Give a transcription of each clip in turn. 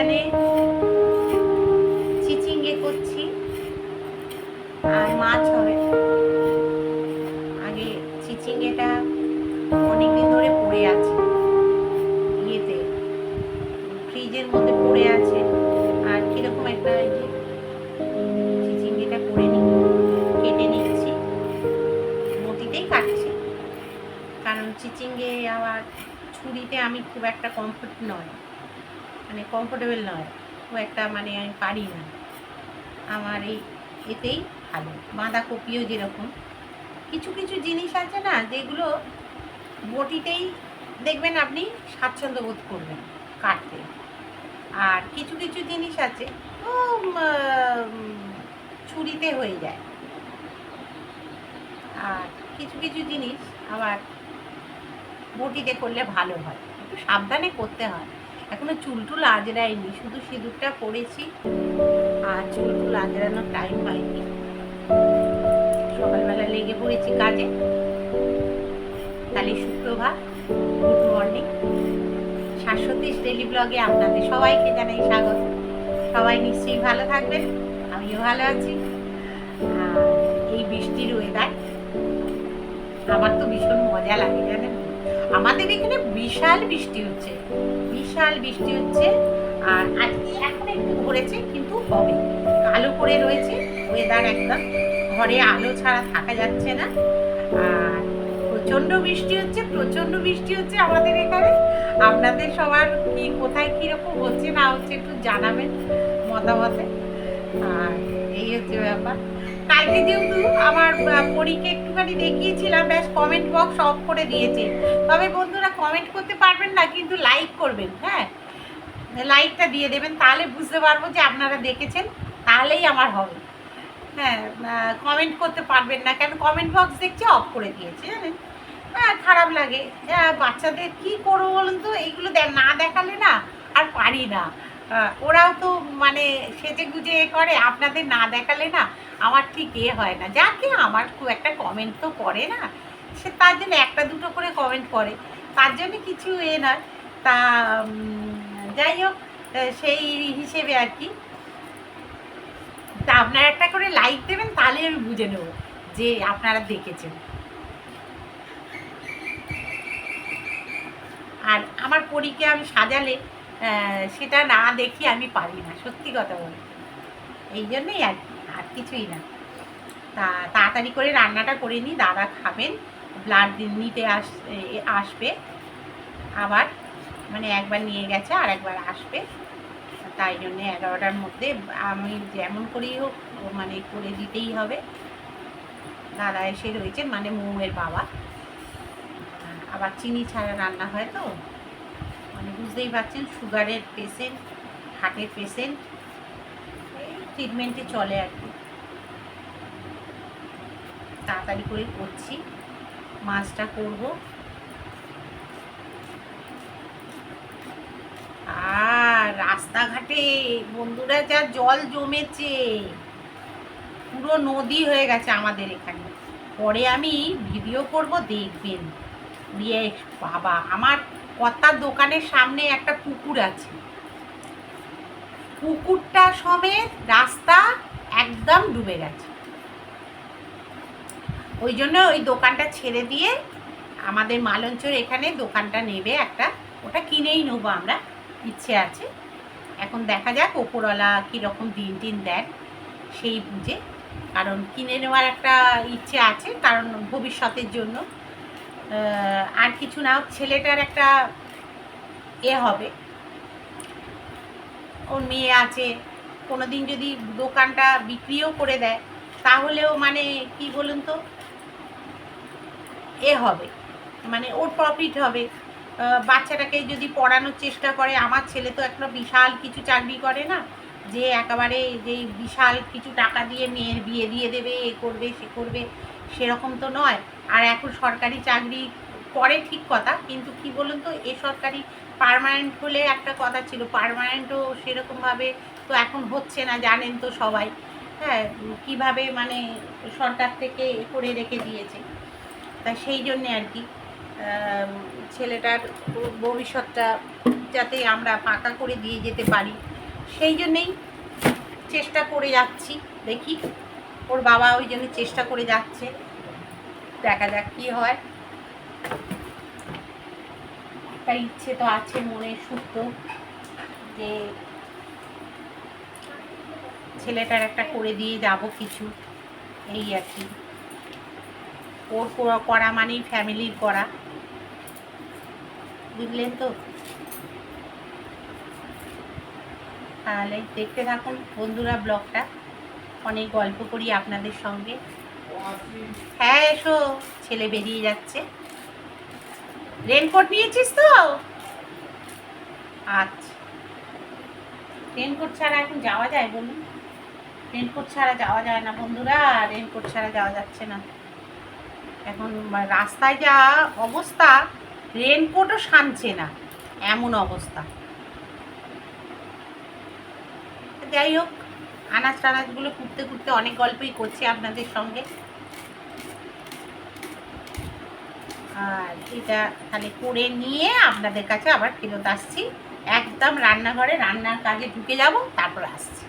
এখানে খুব একটা মানে আমি পারি না। আমার এই এতেই ভালো। বাঁধাকপিও যেরকম। কিছু কিছু জিনিস আছে না যেগুলো বটিতেই দেখবেন আপনি স্বাচ্ছন্দ্য বোধ করবেন কাটতে। আর কিছু কিছু জিনিস আছে ও ছুরিতে হয়ে যায়। আর কিছু কিছু জিনিস আবার বটিতে করলে ভালো হয়। একটু সাবধানে করতে হয়। এখনও চুল টুল আজরাইনি শুধু সিঁদুরটা পরেছি। আর চুল টুল আজরানোর টাইম হয়নি। সকালবেলা লেগে পড়েছি কাজে। তাহলে সুপ্রভাত গুড মর্নিং। সাতশোত্রিশ ডেলি ব্লগে আপনাদের সবাইকে জানাই স্বাগত। সবাই নিশ্চয়ই ভালো থাকবেন, আমিও ভালো আছি। এই বৃষ্টির ওয়েদার আমার তো ভীষণ মজা লাগে, জানেন? আমাদের এখানে বিশাল বৃষ্টি হচ্ছে, বিশাল বৃষ্টি হচ্ছে, আর আজকে এখন একটু ধরেছে, কিন্তু হবে। কালো করে রয়েছে ওয়েদার একদম ঘরে আলো ছাড়া থাকা যাচ্ছে না। আর প্রচণ্ড বৃষ্টি হচ্ছে, প্রচণ্ড বৃষ্টি হচ্ছে আমাদের এখানে। আপনাদের সবার কি, কোথায় কীরকম হচ্ছে না হচ্ছে একটু জানাবেন মতামতে। আর এই হচ্ছে ব্যাপার। কালকে যেহেতু আমার পরীকে একটুখানি দেখিয়েছিলাম ব্যাস কমেন্ট বক্স অফ করে দিয়েছে। তবে বন্ধুরা কমেন্ট করতে পারবেন না কিন্তু লাইক করবেন হ্যাঁ? লাইকটা দিয়ে দেবেন তাহলে বুঝতে পারব যে আপনারা দেখেছেন তাহলেই আমার হবে। হ্যাঁ কমেন্ট করতে পারবেন না কেন? কমেন্ট বক্স দেখছি অফ করে দিয়েছে জানেন হ্যাঁ খারাপ লাগে। হ্যাঁ, বাচ্চাদের কি করব বলুন তো? এইগুলো না দেখালে না আর পারি না। ওরাও তো মানে সেজে গুজে এ করে, আপনাদের না দেখালে না আমার ঠিক এ হয় না। যাকে আমার খুব একটা কমেন্ট তো করে না, সে তার জন্য একটা দুটো করে কমেন্ট করে। তার জন্য কিছু এ নয়। তা যাই হোক সেই হিসেবে আর কি। তা আপনারা একটা করে লাইক দেবেন, তাহলে আমি বুঝে নেব যে আপনারা দেখেছেন। আর আমার পরীকে আমি সাজালে সেটা না দেখি আমি পারি না, সত্যি কথা বলতে এই জন্যই আর কি, আর কিছুই না। তা, তাড়াতাড়ি করে রান্নাটা করে নিই, দাদা খাবেন, ব্লাড নিতে আস আসবে। আবার মানে একবার নিয়ে গেছে, আর একবার আসবে। তাই জন্যে এগারোটার মধ্যে আমি যেমন করেই হোক মানে করে দিতেই হবে। দাদা এসে রয়েছেন মানে মৌয়ের বাবা। আবার চিনি ছাড়া রান্না হয় তো। মানে বুঝতেই পারছেন, সুগারের পেশেন্ট হার্টের পেশেন্ট এই ট্রিটমেন্টে চলে আর কি। তাড়াতাড়ি করে করছি মাছটা করব। আর রাস্তাঘাটে বন্ধুরা যা জল জমেছে, পুরো নদী হয়ে গেছে আমাদের এখানে। পরে আমি ভিডিও করব, দেখবেন। দিয়ে বাবা, আমার কর্তার দোকানের সামনে একটা পুকুর আছে। পুকুরটা সমেত রাস্তা একদম ডুবে গেছে। ওই জন্য ওই দোকানটা ছেড়ে দিয়ে আমাদের মালঞ্চর এখানে দোকানটা নেবে একটা। ওটা কিনেই নেব আমরা, ইচ্ছে আছে। এখন দেখা যাক ওপরওয়ালা কীরকম দিন টিন দেন সেই বুঝে। কারণ কিনে নেওয়ার একটা ইচ্ছে আছে, কারণ ভবিষ্যতের জন্য। আর কিছু না, ছেলেটার একটা এ হবে। ওর মেয়ে আছে কোনো দিন যদি দোকানটা বিক্রিও করে দেয়, তাহলেও মানে কি বলুন তো, এ হবে। মানে ওর প্রফিট হবে। বাচ্চাটাকে যদি পড়ানোর চেষ্টা করে, আমার ছেলে তো একটা বিশাল কিছু চাকরি করে না, যে একেবারে যে বিশাল কিছু টাকা দিয়ে মেয়ের বিয়ে দিয়ে দেবে, এ করবে, সে করবে। সেরকম তো নয়। আর এখন সরকারি চাকরি করে ঠিক কথা, কিন্তু কি বলুন তো, এ সরকারি পারমানেন্ট হলে একটা কথা ছিল পার্মানেন্টও সেরকমভাবে তো এখন হচ্ছে না, জানেন তো সবাই। হ্যাঁ কীভাবে মানে সরকার থেকে করে রেখে দিয়েছে। তা সেই জন্যে আর কি ছেলেটার ভবিষ্যৎটা যাতে আমরা পাকা করে দিয়ে যেতে পারি। সেই জন্যেই চেষ্টা করে যাচ্ছি, দেখি ওর বাবা ওই জন্য চেষ্টা করে যাচ্ছে। দেখা যাক কি হয়। একটা ইচ্ছে তো আছে মনে সুপ্ত যে ছেলেটার একটা করে দিয়ে যাব কিছু, এই আর কি। ওর করা মানেই ফ্যামিলির করা। বুঝলেন তো? তাহলে দেখতে থাকুন বন্ধুরা ব্লগটা। অনেক গল্প করি আপনাদের সঙ্গে। হ্যাঁ এসো, ছেলে বেরিয়ে যাচ্ছে। রেনকোট নিয়েছিস তো? আচ্ছা। রেনকোট ছাড়া এখন যাওয়া যায় বলুন? রেনকোট ছাড়া যাওয়া যায় না বন্ধুরা রেনকোট ছাড়া যাওয়া যাচ্ছে না। এখন রাস্তায় যা অবস্থা রেনকোটও শানছে না, এমন অবস্থা। যাই হোক আনাজ টানাজগুলো কুটতে কুটতে অনেক গল্পই করছি আপনাদের সঙ্গে। আর এটা তাহলে করে নিয়ে আপনাদের কাছে আবার ফেরত আসছি। একদম রান্নাঘরে রান্নার কাজে ঢুকে যাব, তারপর আসছি।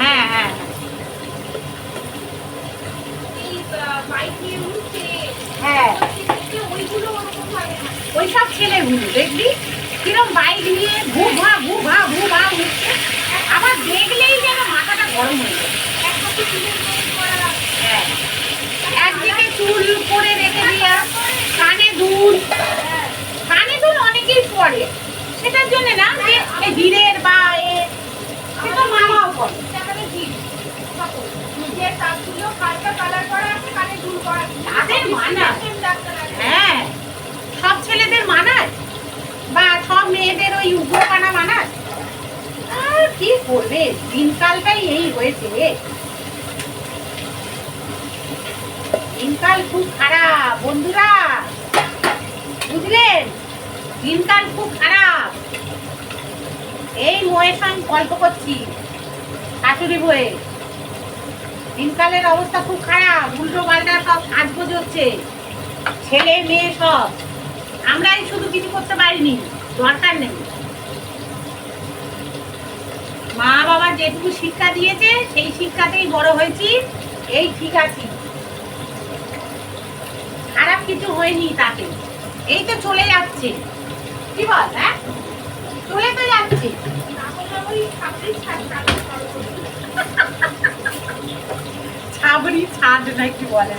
হ্যাঁ হ্যাঁ। হ্যাঁ। ওই সব ছেলেগুলো দেখবি, কিরম বাইক নিয়ে ভু ভা ভু ভা ভু ভা উঠছে আবার দেখলেই যেন মাথাটা গরম হয়ে যায়। হ্যাঁ। একদিকে চুল করে রেখে দিয়া কানে দুল। কানে দুল অনেকেই পরে। সেটার জন্য না যে এই হীরের বা এ সেটা মামাও করে তাদের মানায়। হ্যাঁ। সব ছেলেদের মানায়। বা সব মেয়েদের ওই আর কি করবে? দিনকালটাই এই হয়েছে। দিনকাল খুব খারাপ, বন্ধুরা। বুঝলেন? দিনকাল খুব খারাপ। এই মোয়ের সঙ্গে গল্প করছি শাশুড়ি বয়ে দিনকালের অবস্থা খুব খারাপ, উল্টো পাল্টা সব সাজগোজ হচ্ছে। ছেলে, মেয়ে সব। আমরাই শুধু কিছু করতে পারিনি, দরকার নেই। মা বাবা যেটুকু শিক্ষা দিয়েছে সেই শিক্ষাতেই বড় হয়েছি। এই ঠিক আছি। খারাপ কিছু হয়নি তাতে। এই তো চলে যাচ্ছে। কি বল হ্যাঁ? চলে তো যাচ্ছে। ছাবড়ি ছাদ নাকি বলে?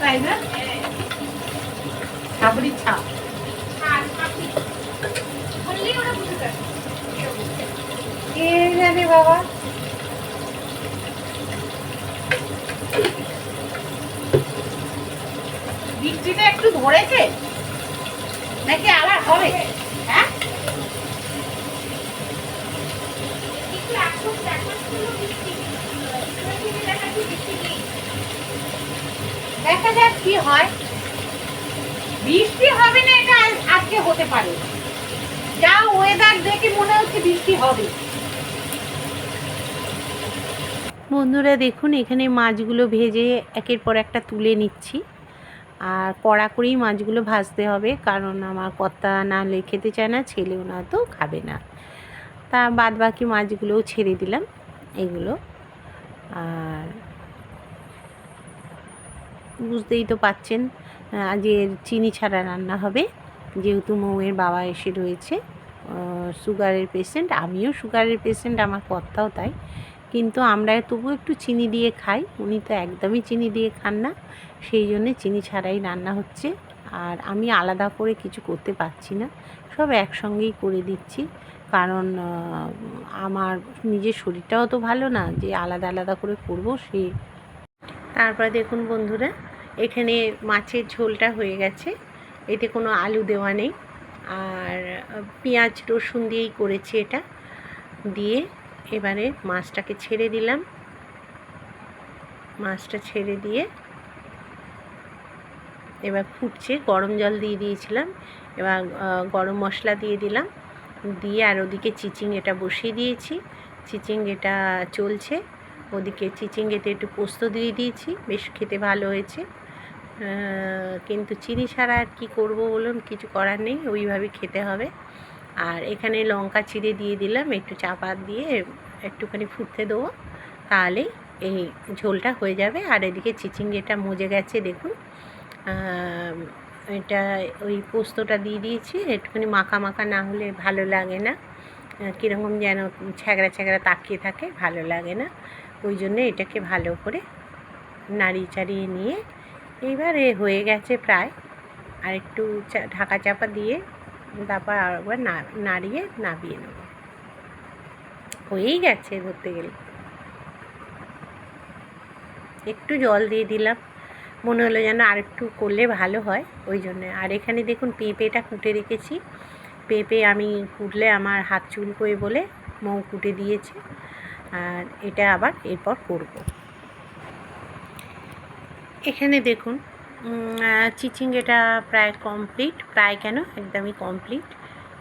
তাই না? ছাবড়ি ছাদ। কে জানে বাবা? বৃষ্টিটা একটু ধরেছে। নাকি আবার হবে? হ্যাঁ? দেখা যাক কি হয়। বৃষ্টি হবে না এটা আজকে হতে পারে। যা ওয়েদার দেখে মনে হচ্ছে বৃষ্টি হবে। বন্ধুরা দেখুন, এখানে মাছগুলো ভেজে একের পর একটা তুলে নিচ্ছি। আর কড়া করেই মাছগুলো ভাজতে হবে, কারণ আমার কর্তা না হলে খেতে চায় না, ছেলেও না তো খাবে না। তা বাদ বাকি মাছগুলোও ছেড়ে দিলাম, এগুলো। আর বুঝতেই তো পাচ্ছেন আজের চিনি ছাড়া রান্না হবে। যেহেতু মৌয়ের বাবা এসে রয়েছে সুগারের পেশেন্ট, আমিও সুগারের পেশেন্ট, আমার কর্তাও তাই। কিন্তু আমরা তবু একটু চিনি দিয়ে খাই। উনি তো একদমই চিনি দিয়ে খান না। সেই জন্যে চিনি ছাড়াই রান্না হচ্ছে। আর আমি আলাদা করে কিছু করতে পারছি না। সব একসঙ্গেই করে দিচ্ছি। কারণ আমার নিজের শরীরটাও তো ভালো না। যে আলাদা আলাদা করে করব সে তারপরে দেখুন বন্ধুরা, এখানে মাছের ঝোলটা হয়ে গেছে। এতে কোনো আলু দেওয়া নেই। আর পেঁয়াজ রসুন দিয়েই করেছি এটা। দিয়ে এবারে মাছটাকে ছেড়ে দিলাম। মাছটা ছেড়ে দিয়ে এবার ফুটছে, গরম জল দিয়ে দিয়েছিলাম। এবার গরম মশলা দিয়ে দিলাম। দিয়ে আর ওদিকে চিচিঙ্গেটা বসিয়ে দিয়েছি। চিচিঙ্গেটা চলছে। ওদিকে চিচিঙ্গেতে একটু পোস্ত দিয়ে দিয়েছি। বেশ খেতে ভালো হয়েছে। কিন্তু চিনি ছাড়া আর কী করব বলুন? কিছু করার নেই। ওইভাবে খেতে হবে। আর এখানে লঙ্কা চিড়ে দিয়ে দিলাম, একটু চাপা দিয়ে একটুখানি ফুটতে দেবো। তাহলেই এই ঝোলটা হয়ে যাবে। আর এদিকে চিচিঙ্গেটা মজে গেছে, দেখুন। এটা ওই পোস্তটা দিয়ে দিয়েছি, একটুখানি মাখা মাখা না হলে ভালো লাগে না। কীরকম যেন ছ্যাঁকড়া ছ্যাঁকড়া তাকিয়ে থাকে, ভালো লাগে না। ওই জন্য এটাকে ভালো করে নাড়িয়ে চাড়িয়ে নিয়ে, এইবারে হয়ে গেছে প্রায়। আর একটু ঢাকা চাপা দিয়ে তারপর আবার না- নাড়িয়ে নাবিয়ে নেব। হয়েই গেছে ধরতে গেলে। একটু জল দিয়ে দিলাম। মনে হলো যেন আর একটু করলে ভালো হয়, ওই জন্য। আর এখানে দেখুন পেঁপেটা কুটে রেখেছি। পেঁপে আমি কুটলে আমার হাত চুলকোয় বলে মৌ কুটে দিয়েছে। আর এটা আবার এরপর করব। এখানে দেখুন চিচিঙ্গেটা প্রায় কমপ্লিট প্রায় কেন? একদমই কমপ্লিট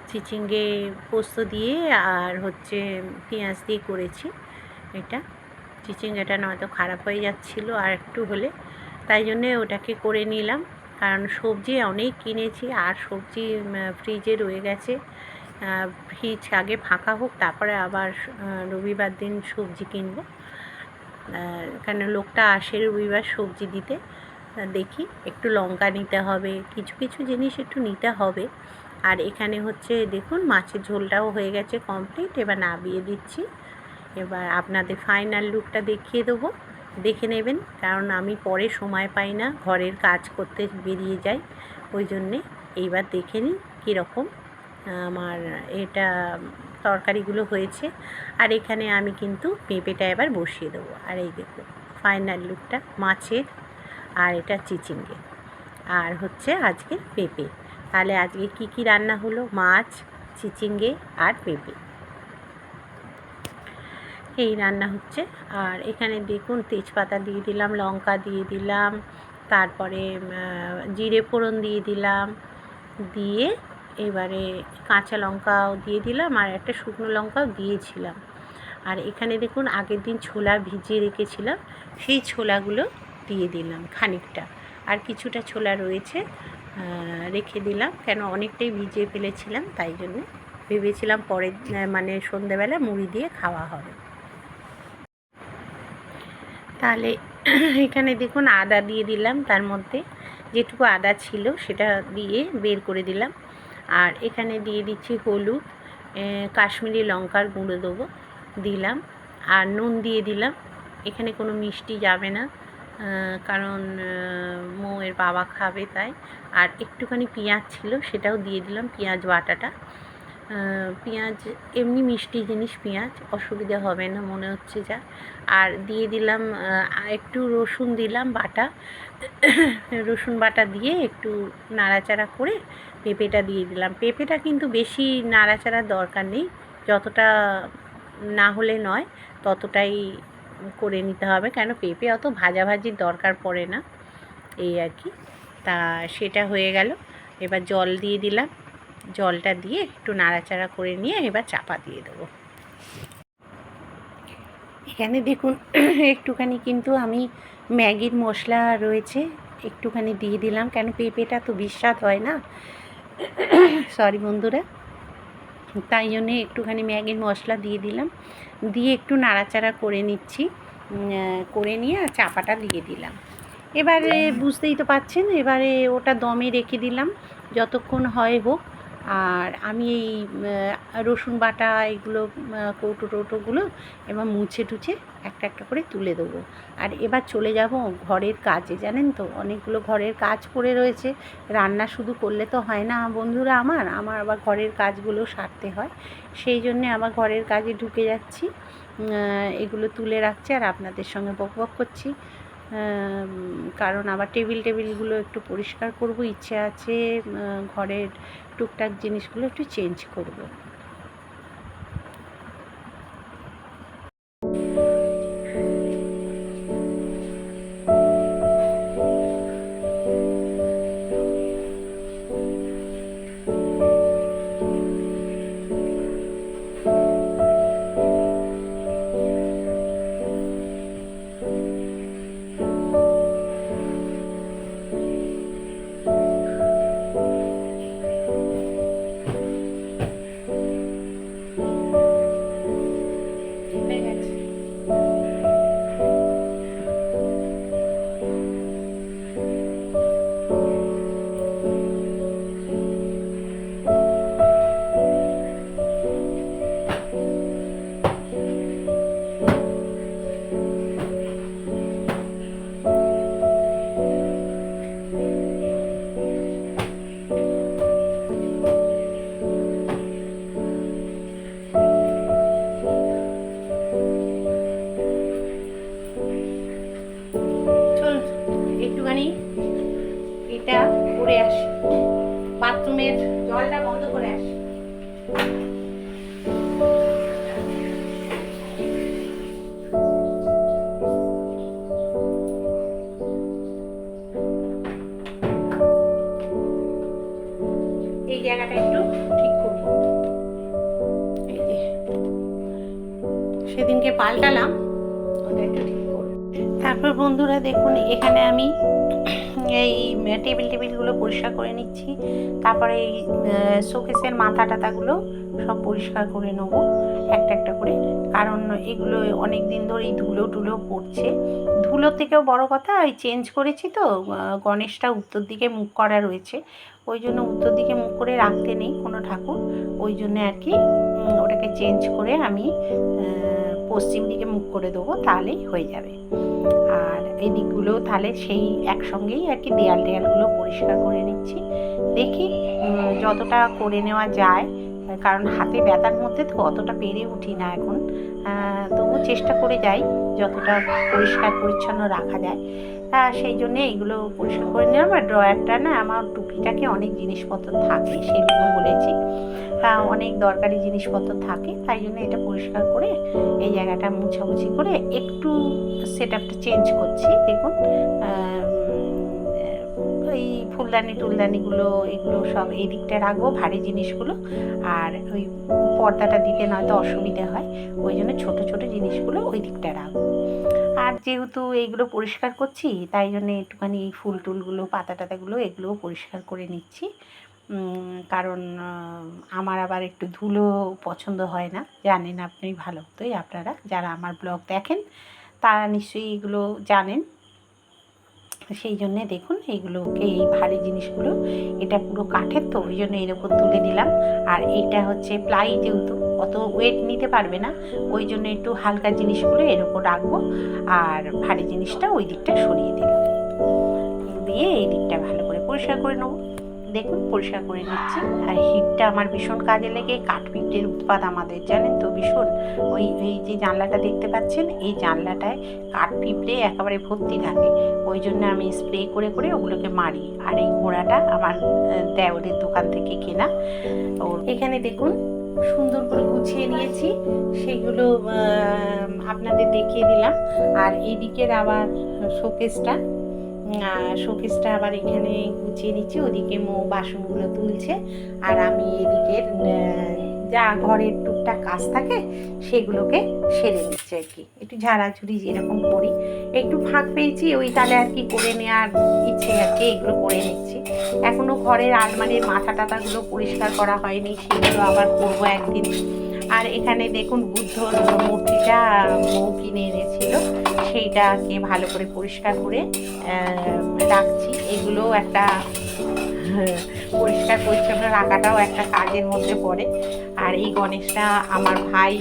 চিচিঙ্গে পোস্ত দিয়ে আর হচ্ছে পেঁয়াজ দিয়ে করেছি এটা। চিচিঙ্গাটা নয়তো খারাপ হয়ে যাচ্ছিল আর একটু হলে। তাই জন্যে ওটাকে করে নিলাম। কারণ সবজি অনেক কিনেছি, আর সবজি ফ্রিজে রয়ে গেছে। ফ্রিজ আগে ফাঁকা হোক, তারপরে আবার রবিবার দিন সবজি কিনবো। কেন লোকটা আসে রবিবার সবজি দিতে। দেখি, একটু লঙ্কা নিতে হবে, কিছু কিছু জিনিস একটু নিতে হবে। আর এখানে হচ্ছে, দেখুন, মাছের ঝোলটাও হয়ে গেছে কমপ্লিট এবার নাবিয়ে দিচ্ছি। এবার আপনাদের ফাইনাল লুকটা দেখিয়ে দেবো, দেখে নেবেন, কারণ আমি পরে সময় পাই না, ঘরের কাজ করতে বেরিয়ে যাই। ওই জন্যে এইবার দেখে নিন কীরকম, আমার এটা তরকারিগুলো হয়েছে। আর এখানে আমি কিন্তু পেঁপেটা এবার বসিয়ে দেবো। আর এই দেখুন ফাইনাল লুকটা মাছের আর এটা চিচিঙ্গে। আর হচ্ছে আজকে পেঁপে। তাহলে আজকে কি কি রান্না হলো? মাছ, চিচিঙ্গে আর পেঁপে। এই রান্না হচ্ছে। আর এখানে দেখুন, তেজপাতা দিয়ে দিলাম, লঙ্কা দিয়ে দিলাম, তারপরে জিরে ফোড়ন দিয়ে দিলাম, দিয়ে এবারে কাঁচা লঙ্কাও দিয়ে দিলাম, আর একটা শুকনো লঙ্কাও দিয়েছিলাম। আর এখানে দেখুন, আগের দিন ছোলা ভিজিয়ে রেখেছিলাম। সেই ছোলাগুলো দিয়ে দিলাম খানিকটা। আর কিছুটা ছোলা রয়েছে রেখে দিলাম। কেন অনেকটাই ভিজিয়ে ফেলেছিলাম, তাই জন্য ভেবেছিলাম পরে মানে সন্ধেবেলা মুড়ি দিয়ে খাওয়া হবে। তাহলে এখানে দেখুন আদা দিয়ে দিলাম, তার মধ্যে যেটুকু আদা ছিল সেটা দিয়ে বের করে দিলাম। আর এখানে দিয়ে দিচ্ছি হলুদ কাশ্মীরি লঙ্কার গুঁড়ো দেবো, দিলাম। আর নুন দিয়ে দিলাম। এখানে কোনো মিষ্টি যাবে না। কারণ মৌয়ের বাবা খাবে তাই। আর একটুখানি পেঁয়াজ ছিল, সেটাও দিয়ে দিলাম, পেঁয়াজ বাটাটা। পেঁয়াজ, এমনি মিষ্টি জিনিস পেঁয়াজ, অসুবিধা হবে না, মনে হচ্ছে যা। আর দিয়ে দিলাম একটু রসুন দিলাম বাটা। রসুন বাটা দিয়ে একটু নাড়াচাড়া করে পেঁপেটা দিয়ে দিলাম। পেঁপেটা কিন্তু বেশি নাড়াচাড়ার দরকার নেই, যতটা না হলে নয়, ততটাই করে নিতে হবে। কেন? পেঁপে অত ভাজাভাজির দরকার পড়ে না। এই আর কি। তা সেটা হয়ে গেল। এবার জল দিয়ে দিলাম। জলটা দিয়ে একটু নাড়াচাড়া করে নিয়ে এবার চাপা দিয়ে দেবো। এখানে দেখুন, একটুখানি কিন্তু আমি ম্যাগির মশলা রয়েছে, একটুখানি দিয়ে দিলাম। কেন? পেঁপেটা তো বিস্বাদ হয় না। সরি বন্ধুরা। তাই জন্যে একটুখানি ম্যাগির মশলা দিয়ে দিলাম। দিয়ে একটু নাড়াচাড়া করে নিচ্ছি। করে নিয়ে আর চাপাটা দিয়ে দিলাম। এবারে বুঝতেই তো পাচ্ছেন, এবারে ওটা দমে রেখে দিলাম। যতক্ষণ হয় হোক। আর আমি এই রসুন বাটা এগুলো কৌটো টৌটোগুলো এবার মুছে টুছে একটা একটা করে তুলে দেবো। আর এবার চলে যাব ঘরের কাজে, জানেন তো? অনেকগুলো ঘরের কাজ পড়ে রয়েছে। রান্না শুধু করলে তো হয় না বন্ধুরা আমার আমার আবার ঘরের কাজগুলো সারতে হয়। সেই জন্যে আবার ঘরের কাজে ঢুকে যাচ্ছি। এগুলো তুলে রাখছি আর আপনাদের সঙ্গে বক বক করছি। কারণ আবার টেবিল টেবিলগুলো একটু পরিষ্কার করব, ইচ্ছে আছে ঘরের টুকটাক জিনিসগুলো একটু চেঞ্জ করব। তারপরে এই শোকেসের মাথা টাতাগুলো সব পরিষ্কার করে নেব, একটা একটা করে। কারণ এগুলো অনেক দিন ধরেই ধুলো টুলো পড়ছে। ধুলো থেকেও বড় কথা, ওই চেঞ্জ করেছি তো গণেশটা উত্তর দিকে মুখ করা রয়েছে। ওই জন্য উত্তর দিকে মুখ করে রাখতে নেই কোনো ঠাকুর। ওই জন্য আর কি ওটাকে চেঞ্জ করে আমি পশ্চিম দিকে মুখ করে দেবো, তাহলেই হয়ে যাবে। এই দিকগুলো তাহলে সেই একসঙ্গেই আর কি দেয়াল টেয়ালগুলো পরিষ্কার করে নিচ্ছি। দেখি যতটা করে নেওয়া যায় কারণ হাতে ব্যথার মধ্যে তো অতটা পেরে উঠি না এখন। তবু চেষ্টা করে যাই, যতটা পরিষ্কার পরিচ্ছন্ন রাখা যায়। সেই জন্য এইগুলো পরিষ্কার করে নিলাম। আর ড্রয়ারটা না, আমার টুপিটাকে অনেক জিনিসপত্র থাকে সেদিনও বলেছি। অনেক দরকারি জিনিসপত্র থাকে, তাই জন্য এটা পরিষ্কার করে এই জায়গাটা মুছামুছি করে একটু সেট আপটা চেঞ্জ করছি। দেখুন ফুলদানি টুলদানিগুলো, এগুলো সব এই দিকটা রাখব, ভারী জিনিসগুলো। আর ওই পর্দাটা দিতে নয়তো অসুবিধা হয়, ওই জন্য ছোট ছোট জিনিসগুলো ওই দিকটা রাখব। আর যেহেতু এইগুলো পরিষ্কার করছি, তাই জন্য একটুখানি এই ফুল টুলগুলো, পাতা টাতাগুলো, এগুলোও পরিষ্কার করে নিচ্ছি। কারণ আমার আবার একটু ধুলো পছন্দ হয় না। জানেন আপনি ভালো মতোই আপনারা, যারা আমার ব্লগ দেখেন, তারা নিশ্চয়ই এগুলো জানেন। সেই জন্যে দেখুন এইগুলোকে এই ভারী জিনিসগুলো, এটা পুরো কাঠের তো, ওই জন্য এর তুলে দিলাম। আর এইটা হচ্ছে প্লাই যেহেতু, অত ওয়েট নিতে পারবে না, ওই জন্য একটু হালকা জিনিসগুলো এর রাখব। আর ভারী জিনিসটা ওই দিকটা সরিয়ে দিলাম। দিয়ে এই দিকটা ভালো করে পরিষ্কার করে নেব। দেখুন পরিষ্কার করে নিচ্ছি। আর হিটটা আমার ভীষণ কাজে লেগে কাঠপিটের উৎপাদ আমাদের জানেন তো ভীষণ। ওই এই যে জানলাটা দেখতে পাচ্ছেন এই জানলাটায় কাঠ পিঁপড়ে একেবারে ভর্তি থাকে। ওই জন্য আমি স্প্রে করে করে ওগুলোকে মারি। আর এই ঘোড়াটা আমার আহ, দেওরের দোকান থেকে কেনা। ও এখানে দেখুন সুন্দর করে গুছিয়ে নিয়েছি। সেগুলো আপনাদের দেখিয়ে দিলাম। আর এইদিকের আবার শোকেসটা শোকেসটা আবার এখানে গুছিয়ে নিচ্ছি, ওদিকে মো বাসনগুলো তুলছে। আর আমি এদিকের যা ঘরের টুকটাক কাজ থাকে, সেগুলোকে সেরে নিচ্ছি আর কি। একটু ঝাড়াঝুড়ি যেরকম করি, একটু ফাঁক পেয়েছি, ওই তালে আর কি করে নেওয়ার ইচ্ছে আর কি, এগুলো করে নিচ্ছি। এখনও ঘরের আলমারির মাথা টাথাগুলো পরিষ্কার করা হয়নি, সেগুলো আবার করব একদিন। আর এখানে দেখুন বুদ্ধর মূর্তিটা বউ কিনে এনেছিল। সেইটাকে ভালো করে পরিষ্কার করে রাখছি। এগুলো একটা, পরিষ্কার পরিচ্ছন্ন রাখাটাও একটা কাজের মধ্যে পড়ে। আর এই গণেশটা আমার ভাই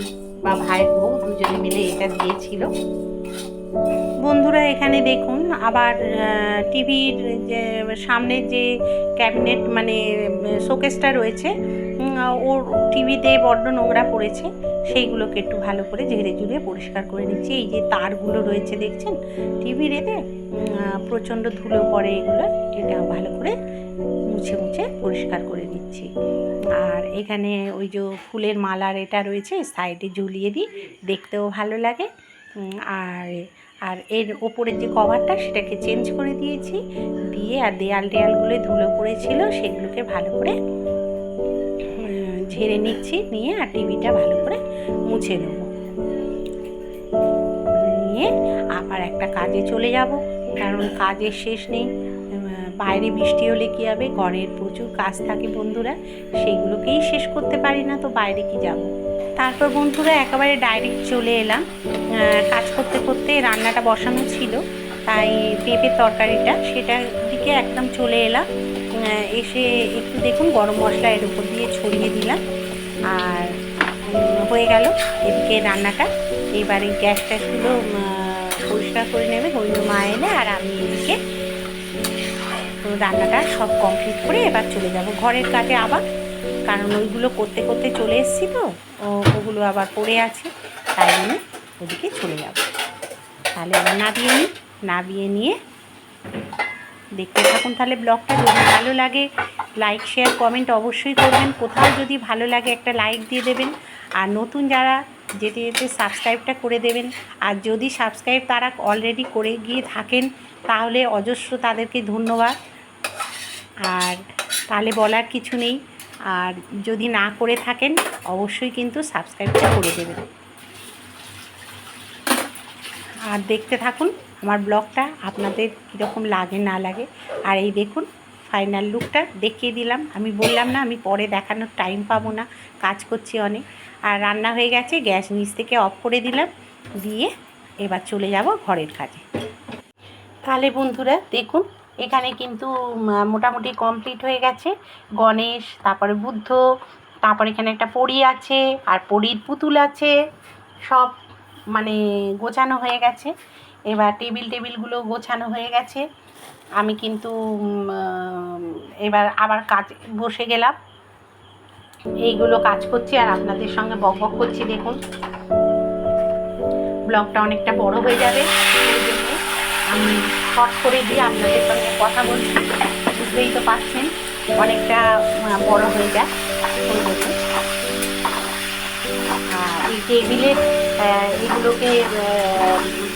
বা ভাইয়ের বউ দুজনে মিলে এটা দিয়েছিল। বন্ধুরা, এখানে দেখুন আবার টিভির যে সামনের যে ক্যাবিনেট মানে শোকেসটা রয়েছে ওর টিভিতে বড্ড নোংরা পড়েছে, সেইগুলোকে একটু ভালো করে ঝেড়ে ঝুড়ে পরিষ্কার করে নিচ্ছি। এই যে তারগুলো রয়েছে দেখছেন, টিভির এতে প্রচণ্ড ধুলো পড়ে এগুলো, এটা ভালো করে মুছে মুছে পরিষ্কার করে নিচ্ছি। আর এখানে ওই যে ফুলের মালার এটা রয়েছে, সাইডে ঝুলিয়ে দিই, দেখতেও ভালো লাগে। আর আর এর ওপরের যে কভারটা, সেটাকে চেঞ্জ করে দিয়েছি। দিয়ে আর দেয়াল টেয়ালগুলো ধুলো পড়েছিল, সেগুলোকে ভালো করে ঝেড়ে নিচ্ছি, নিয়ে আর টিভিটা ভালো করে মুছে নেব। নিয়ে আবার একটা কাজে চলে যাব, কারণ কাজের শেষ নেই। বাইরে বৃষ্টি হলে কী হবে? ঘরের প্রচুর কাজ থাকে বন্ধুরা সেইগুলোকেই শেষ করতে পারি না, তো বাইরে কি যাব? তারপর বন্ধুরা একেবারে ডাইরেক্ট চলে এলাম। কাজ করতে করতে রান্নাটা বসানো ছিল, তাই পেঁপের তরকারিটা সেটার দিকে একদম চলে এলাম। এসে একটু দেখুন গরম মশলা এর উপর দিয়ে ছড়িয়ে দিলাম। আর হয়ে গেল এদিকে রান্নাটা। এবারে গ্যাস ট্যাসগুলো পরিষ্কার করে নেবে। ওই মা এলে আর আমি এদিকে রান্নাটা সব কমপ্লিট করে এবার চলে যাব। ঘরের কাজে আবার, কারণ ওইগুলো করতে করতে চলে এসেছি তো ওগুলো আবার পড়ে আছে, তাই জন্য ওদিকে চলে যাব। তাহলে আবার নাবিয়ে নিই নাবিয়ে নিয়ে দেখতে থাকুন। তাহলে ব্লগটা যদি ভালো লাগে লাইক শেয়ার কমেন্ট অবশ্যই করবেন। কোথাও যদি ভালো লাগে একটা লাইক দিয়ে দেবেন। আর নতুন যারা যেতে যেতে সাবস্ক্রাইবটা করে দেবেন। আর যদি সাবস্ক্রাইব তারা অলরেডি করে গিয়ে থাকেন, তাহলে অজস্র তাদেরকে ধন্যবাদ। আর তাহলে বলার কিছু নেই। আর যদি না করে থাকেন, অবশ্যই কিন্তু সাবস্ক্রাইবটা করে দেবেন। আর দেখতে থাকুন। আমার ব্লগটা আপনাদের কীরকম লাগে, না লাগে। আর এই দেখুন ফাইনাল লুকটা দেখিয়ে দিলাম। আমি বললাম না, আমি পরে দেখানোর টাইম পাবো না, কাজ করছি অনেক। আর রান্না হয়ে গেছে, গ্যাস নিচ থেকে অফ করে দিলাম, দিয়ে এবার চলে যাব ঘরের কাজে। তাহলে বন্ধুরা, দেখুন, এখানে কিন্তু মোটামুটি কমপ্লিট হয়ে গেছে। গণেশ, তারপরে বুদ্ধ, তারপরে এখানে একটা পরী আছে, আর পরীর পুতুল আছে, সব মানে গোছানো হয়ে গেছে। এবার টেবিল টেবিলগুলো গোছানো হয়ে গেছে। আমি কিন্তু এবার আবার কাজ বসে গেলাম। এইগুলো কাজ করছি আর আপনাদের সঙ্গে বক বক করছি, দেখুন। ব্লগটা অনেকটা বড় হয়ে যাবে আমি শর্ট করে দিয়ে আপনাদের সঙ্গে কথা বলছি। বুঝতেই তো পারছেন, অনেকটা বড় হয়ে যায় এই টেবিলের এগুলোকে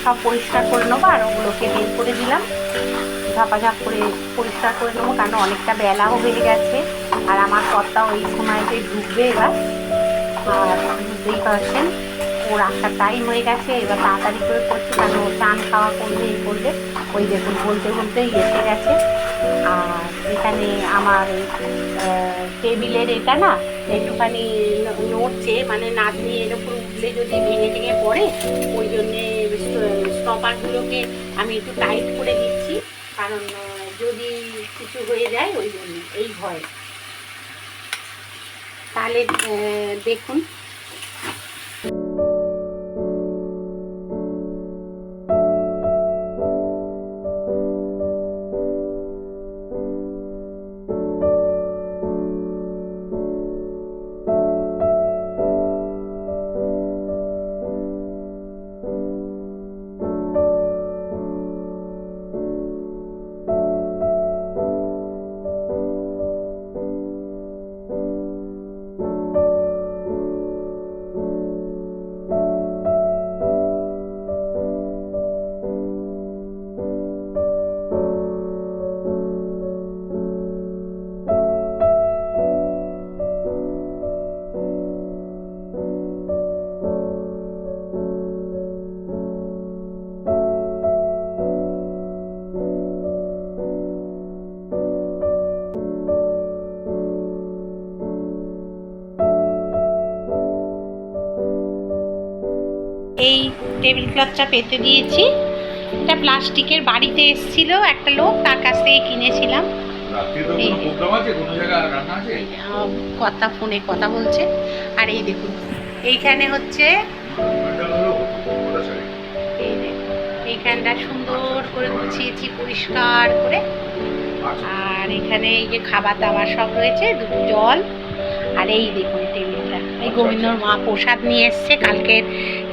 সব পরিষ্কার করে নেব আর ওগুলোকে বের করে দিলাম। ঝাপাঝাপ করে পরিষ্কার করে নেব কারণ অনেকটা বেলাও হয়ে গেছে। আর আমার কর্তাও এই সময়তে ঢুকবে এবার, আর বুঝতেই পারছেন, ওর আসার টাইম হয়ে গেছে, এবার তাড়াতাড়ি করে করছে কারণ ও চান খাওয়া করলে এই করলে ওই দেখুন, বলতে বলতেই এসে গেছে। আর এখানে আমার টেবিলের এটা না একটুখানি নড়ছে মানে নাতনি নিয়ে এরকম উঠলে যদি ভেঙে ভেঙে পড়ে, ওই জন্যে স্টপারগুলোকে আমি একটু টাইট করে দিচ্ছি কারণ যদি কিছু হয়ে যায় ওই জন্য, এই ভয়। তাহলে দেখুন। ক্লথটা পেতে দিয়েছি। এটা প্লাস্টিকের বাড়িতে এসেছিল একটা লোক তার কাছ থেকে কিনেছিলাম। কথা ফোনে কথা বলছে। আর এই দেখুন এইখানে হচ্ছে এইখানটা সুন্দর করে গুছিয়েছি পরিষ্কার করে। আচ্ছা। আর এখানে এই যে খাবার দাবার সব রয়েছে দুটো জল। আর এই দেখুন টেবিলটা এই গোবিন্দর মা প্রসাদ নিয়ে এসছে। কালকের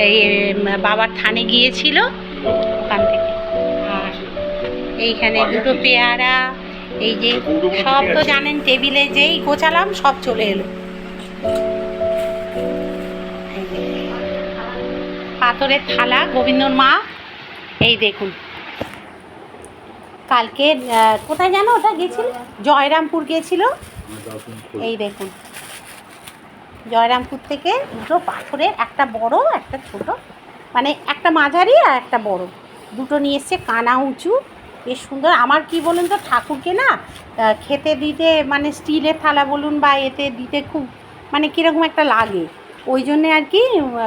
এই বাবার থানে গিয়েছিল। ওখান থেকে। আর এইখানে দুটো পেয়ারা, এই যে সব তো জানেন, টেবিলে যেই গোছালাম, সব চলে এলো। পাথরের থালা, গোবিন্দর মা। এই দেখুন। কালকে কোথায় জানো? ওটা গেছিল? জয়রামপুর গিয়েছিল এই দেখুন। জয়রামপুর থেকে দুটো পাথরের, একটা বড়, একটা ছোট। মানে একটা মাঝারি আর একটা বড়। দুটো নিয়ে এসছে কানা উঁচু। বেশ সুন্দর। আমার কি বলুন তো, ঠাকুরকে না খেতে দিতে মানে স্টিলের থালা বলুন বা এতে দিতে খুব মানে কীরকম একটা লাগে। ওই জন্যে আর কি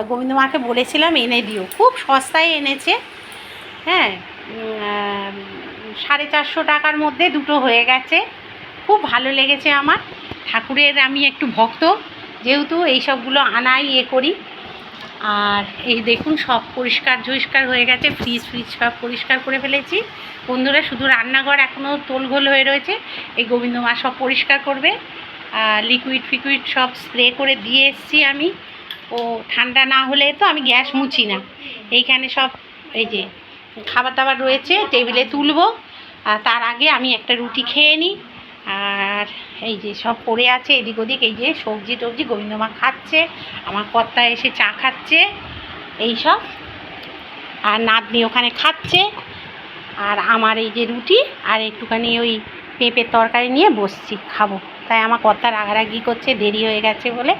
গোবিন্দ মাকে বলেছিলাম এনে দিও। খুব সস্তায় এনেছে। হ্যাঁ সাড়ে চারশো টাকার মধ্যে দুটো হয়ে গেছে। খুব ভালো লেগেছে আমার। ঠাকুরের আমি একটু ভক্ত। যেহেতু এই সবগুলো আনাই ইয়ে করি। আর এই দেখুন, সব পরিষ্কার ঝরিষ্কার হয়ে গেছে ফ্রিজ ফ্রিজ সব পরিষ্কার করে ফেলেছি। বন্ধুরা, শুধু রান্নাঘর এখনও তোলঘোল হয়ে রয়েছে, এই গোবিন্দ মা সব পরিষ্কার করবে। লিকুইড ফিকুইড সব স্প্রে করে দিয়ে এসছি আমি। ও, ঠান্ডা না হলে তো আমি গ্যাস মুছি না। এইখানে সব এই যে খাবার দাবার রয়েছে, টেবিলে তুলবো। আর তার আগে আমি একটা রুটি খেয়ে নিই। আর এই যে সব পড়ে আছে এদিক ওদিক, এই যে সবজি টবজি গোবিন্দমা খাচ্ছে, আমার কর্তা এসে চা খাচ্ছে, এই সব। আর নাতনি ওখানে খাচ্ছে, আর আমার এই যে রুটি, আর একটুখানি ওই পেঁপের তরকারি নিয়ে বসছি, খাব। তাই আমার কর্তা রাগারাগি করছে, দেরি হয়ে গেছে বলে।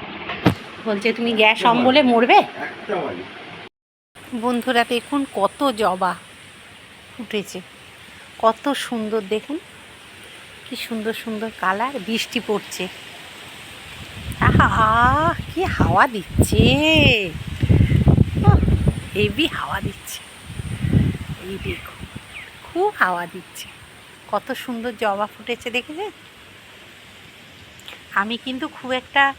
বলছে, তুমি গ্যাস অম বলে মরবে? বন্ধুরা, দেখুন কত জবা ফুটেছে, কত সুন্দর, দেখুন। কি সুন্দর সুন্দর কালার, বৃষ্টি পড়ছে। আহা, কি হাওয়া দিচ্ছে। হেভি হাওয়া দিচ্ছে। এই দেখো, খুব হাওয়া দিচ্ছে। কত সুন্দর জবা ফুটেছে, দেখেছেন? আমি কিন্তু খুব একটা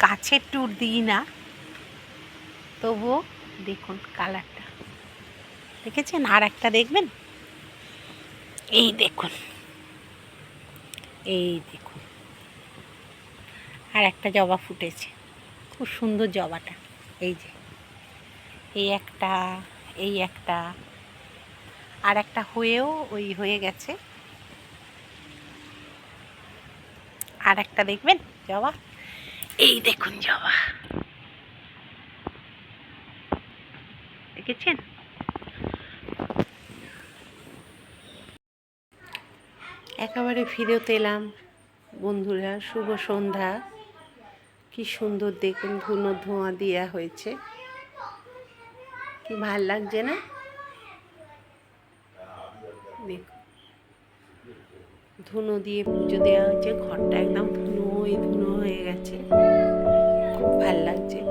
গাছের ট্যুর দিই না। তবুও দেখুন কালারটা। দেখেছেন? আর একটা দেখবেন? এই দেখুন। এই দেখুন। আর একটা জবা ফুটেছে। খুব সুন্দর জবাটা। এই যে। এই একটা এই একটা। আর একটা হয়েও ওই হয়ে গেছে। আর একটা দেখবেন? জবা। এই দেখুন জবা। দেখেছেন? একেবারে ফিরত এলাম। বন্ধুরা, শুভ সন্ধ্যা। কি সুন্দর দেখুন, ধুনো ধোঁয়া দেওয়া হয়েছে। কি ভালো লাগছে না? দেখুন। ধুনো দিয়ে পুজো দেওয়া হয়েছে, ঘরটা একদম ধুনো ধুনো হয়ে গেছে। খুব ভালো লাগছে।